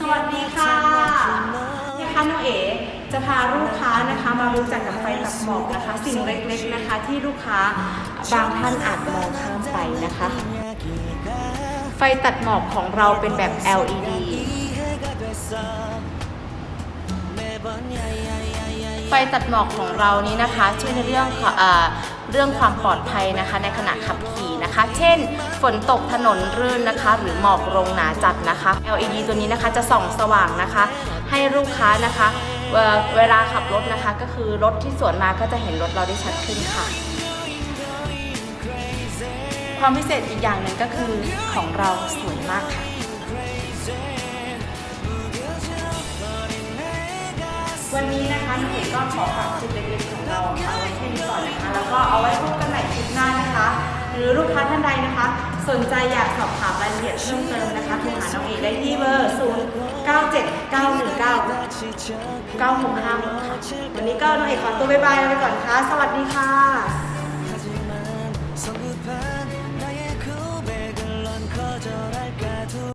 สวัสดีค่ะนะคะน้องเอ๋จะพาลูกค้านะคะมารู้จักกับไฟตัดหมอกนะคะ สิ่งเล็กๆนะคะ ที่ลูกค้าบางท่านอาจมองข้ามไปนะคะ ไฟตัดหมอกของเราเป็นแบบ LED ไฟตัดหมอกของเรานี้นะคะ ช่วยในเรื่องอเรื่องความปลอดภัยนะคะ ในขณะขับขี่ นะคะ เช่น ฝนตกถนนรื่นนะคะ หรือหมอกลงหนาจัดนะคะ LED ตัวนี้นะคะจะส่องสว่างนะคะ ให้ลูกค้านะคะเอ่อเวลาขับรถนะคะ ก็คือรถที่สวนมาก็จะเห็นรถเราได้ชัดขึ้นค่ะ ความพิเศษอีกอย่างหนึ่งก็คือของเราสวยมากค่ะวันนี้นะคะน้องเอกก็ขอฝากคลิปเล็กๆของเราเอาไว้แค่นี้ก่อนนะคะ แล้วก็เอาไว้ ใดนะคะ สนใจอยากสอบถามรายละเอียดเพิ่มเติมนะคะโทรหาน้องเอได้ที่เบอร์ 0 9 7 9 1 9 9 6 5ค่ะวันนี้ก็น้องเอขอตัวบายบายไปก่อนค่ะ สวัสดีค่ะ